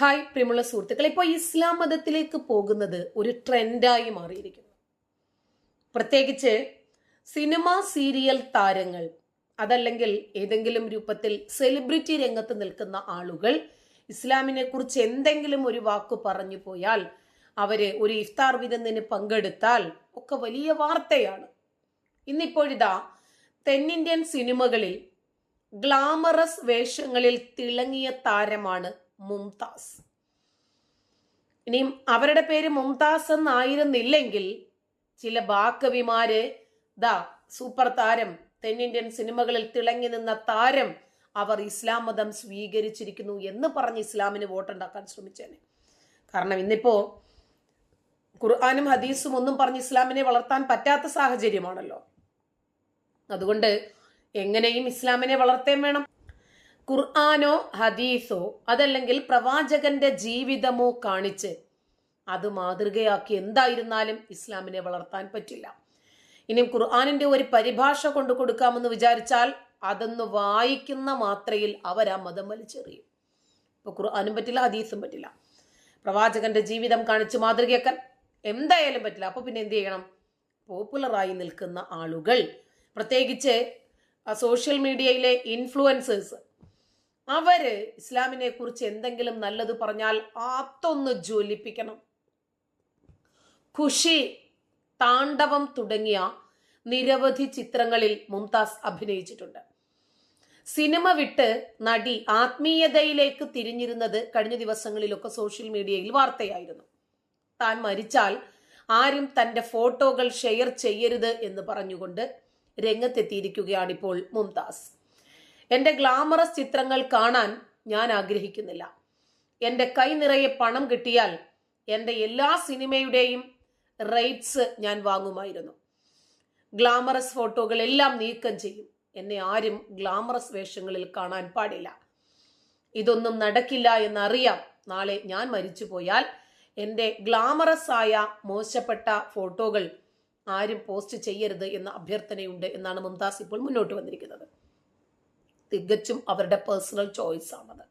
Hi പ്രിയമുള്ള സുഹൃത്തുക്കൾ ഇപ്പോൾ ഇസ്ലാം മതത്തിലേക്ക് പോകുന്നത് ഒരു ട്രെൻഡായി മാറിയിരിക്കുന്നു. പ്രത്യേകിച്ച് സിനിമ സീരിയൽ താരങ്ങൾ അതല്ലെങ്കിൽ ഏതെങ്കിലും രൂപത്തിൽ സെലിബ്രിറ്റി രംഗത്ത് നിൽക്കുന്ന ആളുകൾ ഇസ്ലാമിനെ കുറിച്ച് എന്തെങ്കിലും ഒരു വാക്ക് പറഞ്ഞു പോയാൽ അവർ ഒരു ഇഫ്താർ വിരുന്നിന് പങ്കെടുത്താൽ ഒക്കെ വലിയ വാർത്തയാണ്. ഇന്നിപ്പോഴിതാ തെന്നിന്ത്യൻ സിനിമകളിൽ ഗ്ലാമറസ് വേഷങ്ങളിൽ തിളങ്ങിയ താരമാണ് മുംതാസ്. ഇനിയും അവരുടെ പേര് മുംതാസ് എന്നായിരുന്നില്ലെങ്കിൽ ചില ബാക്കവിമാര് ദാ സൂപ്പർ താരം തെന്നിന്ത്യൻ സിനിമകളിൽ തിളങ്ങി നിന്ന താരം അവർ ഇസ്ലാം മതം സ്വീകരിച്ചിരിക്കുന്നു എന്ന് പറഞ്ഞ് ഇസ്ലാമിന് വോട്ടുണ്ടാക്കാൻ ശ്രമിച്ചേനെ. കാരണം ഇന്നിപ്പോ ഖുർആാനും ഹദീസും ഒന്നും പറഞ്ഞ് ഇസ്ലാമിനെ വളർത്താൻ പറ്റാത്ത സാഹചര്യമാണല്ലോ. അതുകൊണ്ട് എങ്ങനെയും ഇസ്ലാമിനെ വളർത്തേം വേണം. ഖുർആാനോ ഹദീസോ അതല്ലെങ്കിൽ പ്രവാചകന്റെ ജീവിതമോ കാണിച്ച് അത് മാതൃകയാക്കി എന്തായിരുന്നാലും ഇസ്ലാമിനെ വളർത്താൻ പറ്റില്ല. ഇനിയും ഖുർആാനിന്റെ ഒരു പരിഭാഷ കൊണ്ടു കൊടുക്കാമെന്ന് വിചാരിച്ചാൽ അതൊന്ന് വായിക്കുന്ന മാത്രയിൽ അവർ ആ മതം വലിച്ചെറിയും. ഇപ്പൊ ഖുർആാനും പറ്റില്ല ഹദീസും പറ്റില്ല. പ്രവാചകന്റെ ജീവിതം കാണിച്ച് മാതൃകയാക്കാൻ എന്തായാലും പറ്റില്ല. അപ്പൊ പിന്നെ എന്ത് ചെയ്യണം? പോപ്പുലറായി നിൽക്കുന്ന ആളുകൾ. പ്രത്യേകിച്ച് സോഷ്യൽ മീഡിയയിലെ ഇൻഫ്ലുവൻസേഴ്സ് അവർ ഇസ്ലാമിനെ കുറിച്ച് എന്തെങ്കിലും നല്ലത് പറഞ്ഞാൽ ആത്തൊന്ന് ജ്വലിപ്പിക്കണം. ഖുഷി താണ്ഡവം തുടങ്ങിയ നിരവധി ചിത്രങ്ങളിൽ മുംതാസ് അഭിനയിച്ചിട്ടുണ്ട്. സിനിമ വിട്ട് നടി ആത്മീയതയിലേക്ക് തിരിഞ്ഞിരുന്നത് കഴിഞ്ഞ ദിവസങ്ങളിലൊക്കെ സോഷ്യൽ മീഡിയയിൽ വാർത്തയായിരുന്നു. താൻ മരിച്ചാൽ ആരും തന്റെ ഫോട്ടോകൾ ഷെയർ ചെയ്യരുത് എന്ന് പറഞ്ഞുകൊണ്ട് രംഗത്തെത്തിയിരിക്കുകയാണിപ്പോൾ മുംതാസ്. എന്റെ ഗ്ലാമറസ് ചിത്രങ്ങൾ കാണാൻ ഞാൻ ആഗ്രഹിക്കുന്നില്ല. എന്റെ കൈ നിറയെ പണം കിട്ടിയാൽ എന്റെ എല്ലാ സിനിമയുടെയും റൈറ്റ്സ് ഞാൻ വാങ്ങുമായിരുന്നു. ഗ്ലാമറസ് ഫോട്ടോകളെല്ലാം നീക്കം ചെയ്യും. എന്നെ ആരും ഗ്ലാമറസ് വേഷങ്ങളിൽ കാണാൻ പാടില്ല. ഇതൊന്നും നടക്കില്ല എന്നറിയാം. നാളെ ഞാൻ മരിച്ചു പോയാൽ എന്റെ ഗ്ലാമറസ് ആയ മോശപ്പെട്ട ഫോട്ടോകൾ ആരും പോസ്റ്റ് ചെയ്യരുത് എന്ന അഭ്യർത്ഥനയുണ്ട് എന്നാണ് മുംതാസ് ഇപ്പോൾ മുന്നോട്ട് വന്നിരിക്കുന്നത്. തികച്ചും അവരുടെ പേഴ്സണൽ ചോയ്സ് ആണത്.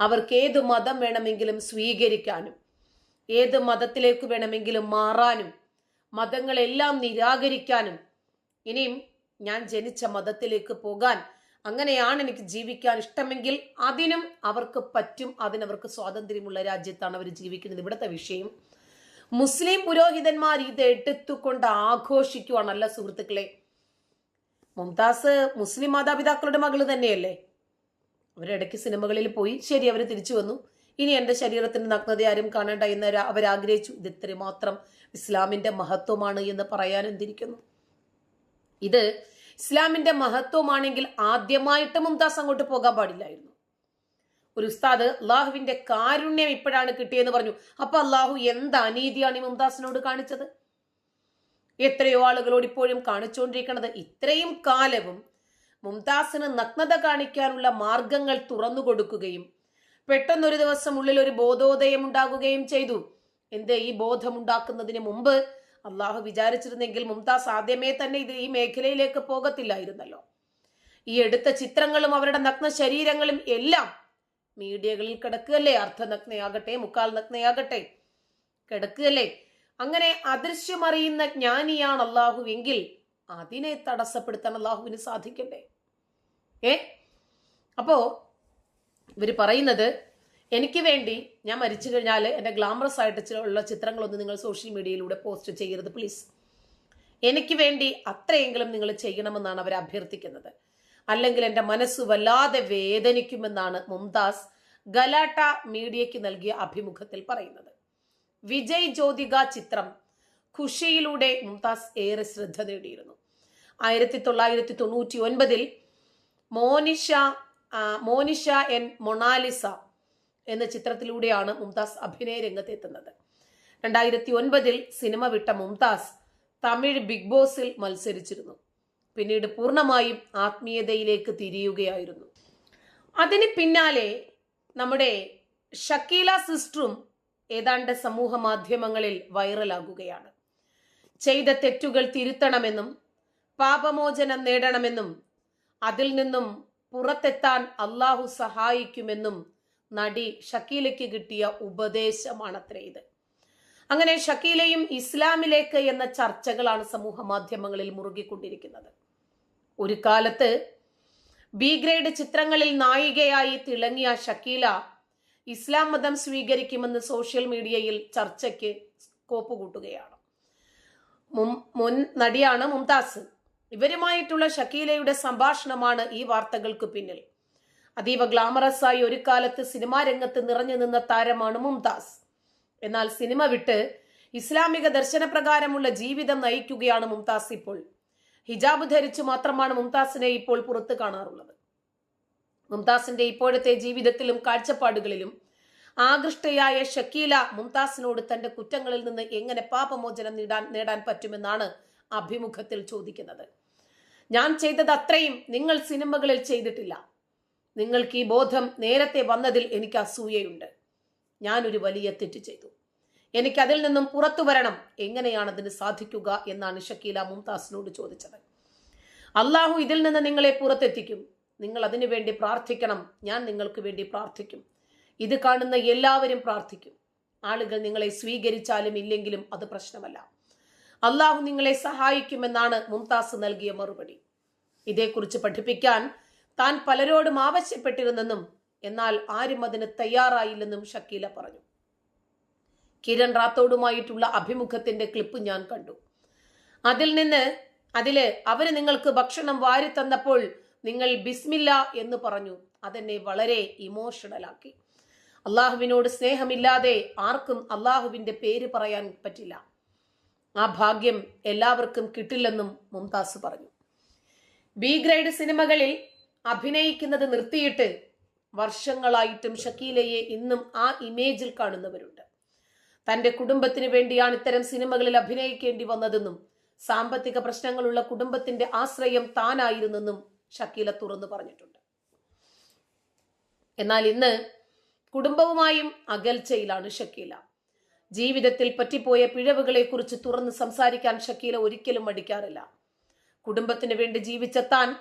അവർക്ക് ഏത് മതം വേണമെങ്കിലും സ്വീകരിക്കാനും ഏത് മതത്തിലേക്ക് വേണമെങ്കിലും മാറാനും മതങ്ങളെല്ലാം നിരാകരിക്കാനും ഇനിയും ഞാൻ ജനിച്ച മതത്തിലേക്ക് പോകാൻ അങ്ങനെയാണ് എനിക്ക് ജീവിക്കാൻ ഇഷ്ടമെങ്കിൽ അതിനും അവർക്ക് പറ്റും അതിനവർക്ക് സ്വാതന്ത്ര്യമുള്ള രാജ്യത്താണ് അവർ ജീവിക്കുന്നത്. ഇവിടുത്തെ വിഷയം മുസ്ലിം പുരോഹിതന്മാർ ഇത് എടുത്തുകൊണ്ട് ആഘോഷിക്കുവാണല്ല സുഹൃത്തുക്കളെ. മുംതാസ് മുസ്ലിം മാതാപിതാക്കളുടെ മകൾ തന്നെയല്ലേ? അവരിടയ്ക്ക് സിനിമകളിൽ പോയി. ശരി അവർ തിരിച്ചു വന്നു. ഇനി എന്റെ ശരീരത്തിന്റെ നഗ്നത ആരും കാണേണ്ട എന്ന് അവരാഗ്രഹിച്ചു. ഇത് ഇത്രമാത്രം ഇസ്ലാമിന്റെ മഹത്വമാണ് എന്ന് പറയാൻ എന്തിരിക്കുന്നു? ഇത് ഇസ്ലാമിന്റെ മഹത്വമാണെങ്കിൽ ആദ്യമായിട്ട് മുംതാസ് അങ്ങോട്ട് പോകാൻ പാടില്ലായിരുന്നു. ഒരു ഉസ്താദ് അള്ളാഹുവിന്റെ കാരുണ്യം ഇപ്പോഴാണ് കിട്ടിയെന്ന് പറഞ്ഞു. അപ്പൊ അള്ളാഹു എന്ത് അനീതിയാണ് ഈ മുംതാസിനോട് കാണിച്ചത്? എത്രയോ ആളുകളോട് ഇപ്പോഴും കാണിച്ചുകൊണ്ടിരിക്കുന്നത് ഇത്രയും കാലവും മുംതാസിന് നഗ്നത കാണിക്കാനുള്ള മാർഗങ്ങൾ തുറന്നു കൊടുക്കുകയും പെട്ടെന്നൊരു ദിവസം ഉള്ളിൽ ഒരു ബോധോദയം ഉണ്ടാകുകയും ചെയ്തു. എന്തേ ഈ ബോധമുണ്ടാക്കുന്നതിന് മുമ്പ് അള്ളാഹു വിചാരിച്ചിരുന്നെങ്കിൽ മുംതാസ് ആദ്യമേ തന്നെ ഇത് ഈ മേഖലയിലേക്ക് പോകത്തില്ലായിരുന്നല്ലോ. ഈ എടുത്ത ചിത്രങ്ങളും അവരുടെ നഗ്ന ശരീരങ്ങളും എല്ലാം മീഡിയകളിൽ കിടക്കുകയല്ലേ? അർദ്ധനഗ്നയാകട്ടെ മുക്കാൽ നഗ്നയാകട്ടെ കിടക്കുകയല്ലേ? അങ്ങനെ അദൃശ്യമറിയുന്ന ജ്ഞാനിയാണ് അള്ളാഹു എങ്കിൽ അതിനെ തടസ്സപ്പെടുത്താൻ അള്ളാഹുവിന് സാധിക്കണ്ടേ? ഏ? അപ്പോ ഇവർ പറയുന്നത് എനിക്ക് വേണ്ടി ഞാൻ മരിച്ചു കഴിഞ്ഞാൽ എന്റെ ഗ്ലാമറസ് ആയിട്ട് ഉള്ള ചിത്രങ്ങളൊന്നും നിങ്ങൾ സോഷ്യൽ മീഡിയയിലൂടെ പോസ്റ്റ് ചെയ്യരുത് പ്ലീസ്. എനിക്ക് വേണ്ടി അത്രയെങ്കിലും നിങ്ങൾ ചെയ്യണമെന്നാണ് അവർ അഭ്യർത്ഥിക്കുന്നത്. അല്ലെങ്കിൽ എന്റെ മനസ്സ് വല്ലാതെ വേദനിക്കുമെന്നാണ് മുംതാസ് ഗലാട്ട മീഡിയയ്ക്ക് നൽകിയ അഭിമുഖത്തിൽ പറയുന്നത്. വിജയ് ജ്യോതിക ചിത്രം ഖുഷിയിലൂടെ മുംതാസ് ഏറെ ശ്രദ്ധ നേടിയിരുന്നു. ആയിരത്തി തൊള്ളായിരത്തി തൊണ്ണൂറ്റി ഒൻപതിൽ മോനിഷ മോനിഷ എൻ മൊണാലിസ എന്ന ചിത്രത്തിലൂടെയാണ് മുംതാസ് അഭിനയ രംഗത്തെത്തുന്നത്. രണ്ടായിരത്തി ഒൻപതിൽ സിനിമ വിട്ട മുംതാസ് തമിഴ് ബിഗ് ബോസിൽ മത്സരിച്ചിരുന്നു. പിന്നീട് പൂർണമായും ആത്മീയതയിലേക്ക് തിരിയുകയായിരുന്നു. അതിന് പിന്നാലെ നമ്മുടെ ഷക്കീല സിസ്റ്ററും ഏതാണ്ട് സമൂഹ മാധ്യമങ്ങളിൽ വൈറലാകുകയാണ്. ചെയ്ത തെറ്റുകൾ തിരുത്തണമെന്നും പാപമോചനം നേടണമെന്നും അതിൽ നിന്നും പുറത്തെത്താൻ അള്ളാഹു സഹായിക്കുമെന്നും നടി ഷക്കീലയ്ക്ക് കിട്ടിയ ഉപദേശമാണത്രേ ഇത്. അങ്ങനെ ഷക്കീലയും ഇസ്ലാമിലേക്ക് എന്ന ചർച്ചകളാണ് സമൂഹ മാധ്യമങ്ങളിൽ മുറുകിക്കൊണ്ടിരിക്കുന്നത്. ഒരു കാലത്ത് ബി ഗ്രേഡ് ചിത്രങ്ങളിൽ നായികയായി തിളങ്ങിയ ഷക്കീല ഇസ്ലാം മതം സ്വീകരിക്കുമെന്ന് സോഷ്യൽ മീഡിയയിൽ ചർച്ചയ്ക്ക് കോപ്പ് കൂട്ടുകയാണ്. മുൻ- നടിയാണ് മുംതാസ്. ഇവരുമായിട്ടുള്ള ഷക്കീലയുടെ സംഭാഷണമാണ് ഈ വാർത്തകൾക്ക് പിന്നിൽ. അതീവ ഗ്ലാമറസ് ആയി ഒരു കാലത്ത് സിനിമാ രംഗത്ത് നിറഞ്ഞു നിന്ന താരമാണ് മുംതാസ്. എന്നാൽ സിനിമ വിട്ട് ഇസ്ലാമിക ദർശനപ്രകാരമുള്ള ജീവിതം നയിക്കുകയാണ് മുംതാസ് ഇപ്പോൾ. ഹിജാബ് ധരിച്ചു മാത്രമാണ് മുംതാസിനെ ഇപ്പോൾ പുറത്ത് കാണാറുള്ളത്. മുംതാസിന്റെ ഇപ്പോഴത്തെ ജീവിതത്തിലും കാഴ്ചപ്പാടുകളിലും ആകൃഷ്ടയായ ഷക്കീല മുംതാസിനോട് തന്റെ കുറ്റങ്ങളിൽ നിന്ന് എങ്ങനെ പാപമോചനം നേടാൻ നേടാൻ പറ്റുമെന്നാണ് അഭിമുഖത്തിൽ ചോദിക്കുന്നത്. ഞാൻ ചെയ്തത് അത്രയും നിങ്ങൾ സിനിമകളിൽ ചെയ്തിട്ടില്ല. നിങ്ങൾക്ക് ഈ ബോധം നേരത്തെ വന്നതിൽ എനിക്ക് അസൂയയുണ്ട്. ഞാനൊരു വലിയ തെറ്റ് ചെയ്തു. എനിക്ക് അതിൽ നിന്നും പുറത്തു വരണം എങ്ങനെയാണ് അതിന് സാധിക്കുക എന്നാണ് ഷക്കീല മുംതാസിനോട് ചോദിച്ചത്. അള്ളാഹു ഇതിൽ നിന്ന് നിങ്ങളെ പുറത്തെത്തിക്കും. നിങ്ങൾ അതിനു വേണ്ടി പ്രാർത്ഥിക്കണം. ഞാൻ നിങ്ങൾക്ക് വേണ്ടി പ്രാർത്ഥിക്കും. ഇത് കാണുന്ന എല്ലാവരും പ്രാർത്ഥിക്കും. ആളുകൾ നിങ്ങളെ സ്വീകരിച്ചാലും ഇല്ലെങ്കിലും അത് പ്രശ്നമല്ല. അള്ളാഹു നിങ്ങളെ സഹായിക്കുമെന്നാണ് മുംതാസ് നൽകിയ മറുപടി. ഇതേക്കുറിച്ച് പഠിപ്പിക്കാൻ താൻ പലരോടും ആവശ്യപ്പെട്ടിരുന്നെന്നും എന്നാൽ ആരും അതിന് തയ്യാറായില്ലെന്നും ഷക്കീല പറഞ്ഞു. കിരൺ റാത്തോടുമായിട്ടുള്ള അഭിമുഖത്തിന്റെ ക്ലിപ്പ് ഞാൻ കണ്ടു. അതിൽ നിന്ന് അതിൽ അവർ നിങ്ങൾക്ക് ഭക്ഷണം വാരി തന്നപ്പോൾ നിങ്ങൾ ബിസ്മില്ല എന്ന് പറഞ്ഞു അതെന്നെ വളരെ ഇമോഷണൽ ആക്കി. അള്ളാഹുവിനോട് സ്നേഹമില്ലാതെ ആർക്കും അള്ളാഹുവിന്റെ പേര് പറയാൻ പറ്റില്ല. ആ ഭാഗ്യം എല്ലാവർക്കും കിട്ടില്ലെന്നും മുംതാസ് പറഞ്ഞു. ബി ഗ്രേഡ് സിനിമകളിൽ അഭിനയിക്കുന്നത് നിർത്തിയിട്ട് വർഷങ്ങളായിട്ടും ഷക്കീലയെ ഇന്നും ആ ഇമേജിൽ കാണുന്നവരുണ്ട്. തന്റെ കുടുംബത്തിന് വേണ്ടിയാണ് ഇത്തരം സിനിമകളിൽ അഭിനയിക്കേണ്ടി വന്നതെന്നും സാമ്പത്തിക പ്രശ്നങ്ങളുള്ള കുടുംബത്തിന്റെ ആശ്രയം താനായിരുന്നെന്നും ഷക്കീല തുറന്നു പറഞ്ഞിട്ടുണ്ട്. എന്നാൽ ഇന്ന് കുടുംബവുമായും അകൽച്ചയിലാണ് ഷക്കീല. ജീവിതത്തിൽ പറ്റിപ്പോയ പിഴവുകളെ കുറിച്ച് തുറന്ന് സംസാരിക്കാൻ ഷക്കീല ഒരിക്കലും മടിക്കാറില്ല. കുടുംബത്തിന് വേണ്ടി ജീവിച്ച താൻ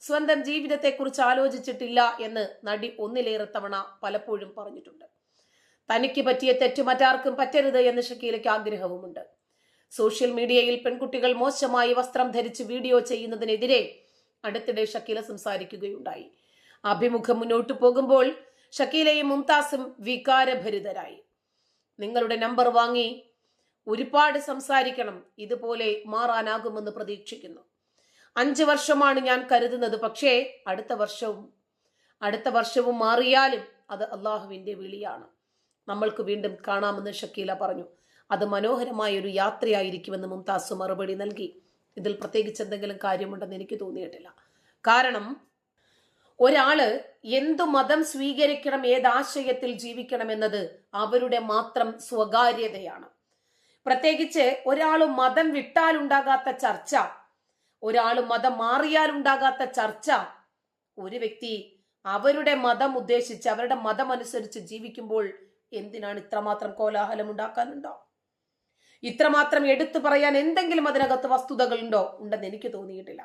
സ്വന്തം ജീവിതത്തെക്കുറിച്ച് ആലോചിച്ചിട്ടില്ല എന്ന് നടി ഒന്നിലേറെ തവണ പലപ്പോഴും പറഞ്ഞിട്ടുണ്ട്. തനിക്ക് പറ്റിയ തെറ്റ് മറ്റാർക്കും പറ്റരുത് എന്ന് ഷക്കീലയ്ക്ക് ആഗ്രഹവുമുണ്ട്. സോഷ്യൽ മീഡിയയിൽ പെൺകുട്ടികൾ മോശമായി വസ്ത്രം ധരിച്ച് വീഡിയോ ചെയ്യുന്നതിനെതിരെ അടുത്തിടെ ഷക്കീല സംസാരിക്കുകയുണ്ടായി. അഭിമുഖം മുന്നോട്ട് പോകുമ്പോൾ ഷക്കീലയും മുംതാസും വികാരഭരിതരായി. നിങ്ങളുടെ നമ്പർ വാങ്ങി ഒരുപാട് സംസാരിക്കണം ഇതുപോലെ മാറാനാകുമെന്ന് പ്രതീക്ഷിക്കുന്നു. അഞ്ച് വർഷമാണ് ഞാൻ കരുതുന്നത് പക്ഷേ അടുത്ത വർഷവും അടുത്ത വർഷവും മാറിയാലും അത് അള്ളാഹുവിന്റെ വിളിയാണ്. നമ്മൾക്ക് വീണ്ടും കാണാമെന്ന് ഷക്കീല പറഞ്ഞു. അത് മനോഹരമായ ഒരു യാത്രയായിരിക്കുമെന്ന് മുംതാസ് മറുപടി നൽകി. ഇതിൽ പ്രത്യേകിച്ച് എന്തെങ്കിലും കാര്യമുണ്ടെന്ന് എനിക്ക് തോന്നിയിട്ടില്ല. കാരണം ഒരാൾ എന്തു മതം സ്വീകരിക്കണം ഏതാശയത്തിൽ ജീവിക്കണം എന്നത് അവരുടെ മാത്രം സ്വകാര്യതയാണ്. പ്രത്യേകിച്ച് ഒരാൾ മതം വിട്ടാലുണ്ടാകാത്ത ചർച്ച ഒരാൾ മതം മാറിയാലുണ്ടാകാത്ത ചർച്ച ഒരു വ്യക്തി അവരുടെ മതം ഉദ്ദേശിച്ച് അവരുടെ മതം അനുസരിച്ച് ജീവിക്കുമ്പോൾ എന്തിനാണ് ഇത്രമാത്രം കോലാഹലം ഉണ്ടാക്കാനുണ്ടോ ഇത്രമാത്രം എടുത്തു പറയാൻ എന്തെങ്കിലും അതിനകത്ത് വസ്തുതകളുണ്ടോ? ഉണ്ടെന്ന് എനിക്ക് തോന്നിയിട്ടില്ല.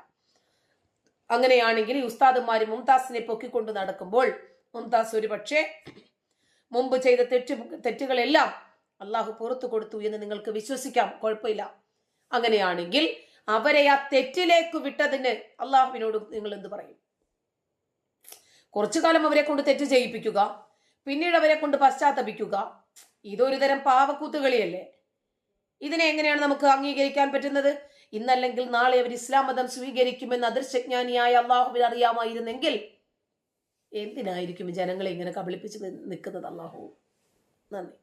അങ്ങനെയാണെങ്കിൽ ഈ ഉസ്താദുമാര് മുംതാസിനെ പൊക്കിക്കൊണ്ട് നടക്കുമ്പോൾ മുംതാസ് ഒരു പക്ഷേ മുമ്പ് ചെയ്ത തെറ്റ് തെറ്റുകളെല്ലാം അള്ളാഹു പുറത്തു കൊടുത്തു എന്ന് നിങ്ങൾക്ക് വിശ്വസിക്കാം. കുഴപ്പമില്ല. അങ്ങനെയാണെങ്കിൽ അവരെ ആ തെറ്റിലേക്ക് വിട്ടതിന് അള്ളാഹുവിനോട് നിങ്ങൾ എന്ത് പറയും? കുറച്ചു കാലം അവരെ കൊണ്ട് തെറ്റ് ചെയ്യിപ്പിക്കുക പിന്നീട് അവരെ കൊണ്ട് പശ്ചാത്തപിക്കുക. ഇതൊരു തരം പാവക്കൂത്തുകളിയല്ലേ? ഇതിനെ എങ്ങനെയാണ് നമുക്ക് അംഗീകരിക്കാൻ പറ്റുന്നത്? ഇന്നല്ലെങ്കിൽ നാളെ അവർ ഇസ്ലാം മതം സ്വീകരിക്കുമെന്ന് അദൃശ്യജ്ഞാനിയായ അള്ളാഹുവിന് അറിയാമായിരുന്നെങ്കിൽ എന്തിനായിരിക്കും ജനങ്ങളെ ഇങ്ങനെ കബളിപ്പിച്ച് നിൽക്കുന്നത് അള്ളാഹു? നന്ദി.